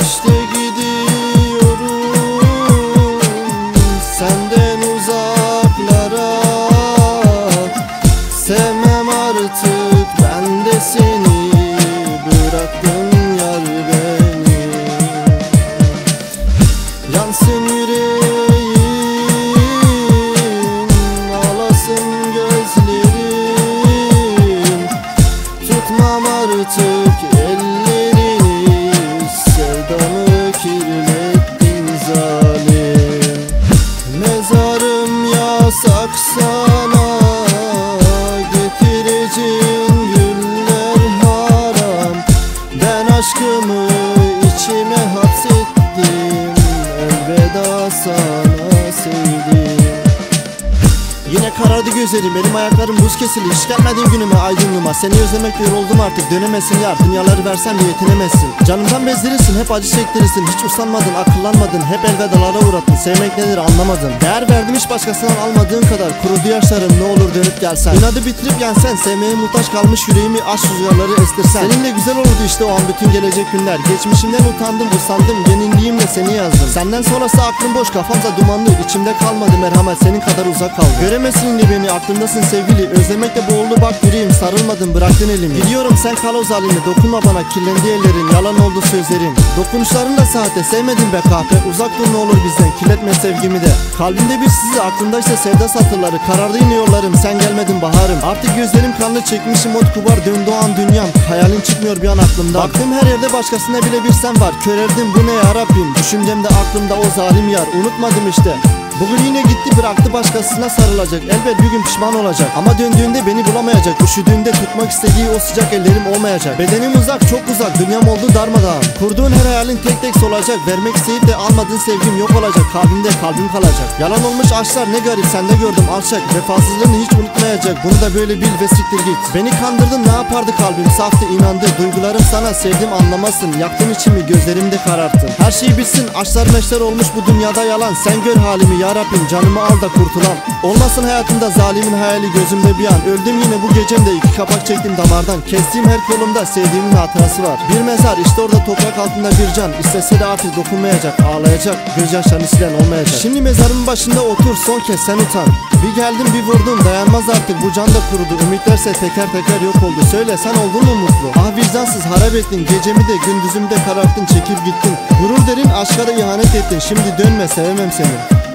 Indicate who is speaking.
Speaker 1: işte feel Gözlerim benim ayaklarım buz kesildi Hiç gelmedin günüme aydınlığıma Seni özlemekle yoruldum artık dönemezsin yar. Dünyaları versen de yetinemezsin. Canımdan bezdirirsin hep acı çektirirsin. Hiç usanmadın akıllanmadın Hep elvedalara uğrattın. Sevmek nedir anlamadın Değer verdim hiç başkasından almadığın kadar. Kurudu yaşlarım ne olur dönüp gelsen. İnadı bitirip yensen Sevmeye muhtaç kalmış yüreğimi aşk rüzgarları estirsen. Seninle güzel olurdu işte o an bütün gelecek günler. Geçmişimden utandım usandım Yenildiğimle seni yazdım. Senden sonrası aklım boş kafamda dumanlı içimde kalmadı merhamet senin kadar uzak kaldı Göremezsin yine beni aklımdasın sevgili. Özlemekle boğuldu bak yüreğim sarılmadın bıraktın elimi. Biliyorum sen kal o zalimi. Dokunma bana kirlendi ellerin. Yalan oldu sözlerin. Dokunuşların da sahte sevmedim be kahpe. Uzak dur ne olur bizden kirletme sevgimi de. Kalbimde bir sizi aklımdaysa sevda satırları. Karardı yine yollarım sen gelmedin baharım. Artık gözlerim kanlı çekmişim ot kubar. Döndü o an dünyam Hayalin çıkmıyor bir an aklımdan. Baktım her yerde başkasında bile bir sen var. Körerdim bu ne ya Rabbim? Düşüncemde aklımda o zalim yar. Unutmadım işte Bugün yine gitti bıraktı başkasına sarılacak. Elbet bir gün pişman olacak. Ama döndüğünde beni bulamayacak. Üşüdüğünde tutmak istediği o sıcak ellerim olmayacak. Bedenim uzak çok uzak. Dünyam oldu darmadağın. Kurduğun her hayalin tek tek solacak. Vermek isteyip de almadığın sevgim yok olacak. Kalbimde kalbim kalacak. Yalan olmuş aşklar ne garip. Sende gördüm alçak. Vefasızlığını hiç unutmayacak. Bunu da böyle bil ve siktir git. Beni kandırdın ne yapardı kalbim? Saftı inandı. Duygularım sana sevdim anlamasın. Yaktın içimi gözlerimde kararttın. Her şey bitsin aşklar meşler olmuş. Bu dünyada yalan. Sen gör halimi ya Rabbim canımı al da kurtulan Olmasın hayatımda zalimin hayali gözümde bir an. Öldüm yine bu gecemde iki kapak çektim damardan. Kestiğim her kolumda sevdiğimin hatırası var. Bir mezar işte orada toprak altında bir can. İstese de artık dokunmayacak ağlayacak. Gözyaşlarını silen olmayacak. Şimdi mezarın başında otur son kez sen utan. Bir geldim bir vurdum dayanmaz artık. Bu can da kurudu Ümitlerse teker teker yok oldu. Söyle sen oldun mu mutlu? Ah vicdansız harap ettin. Gecemi de gündüzümü de kararttın çekip gittin. Gurur derin aşka da ihanet ettin. Şimdi dönme sevemem seni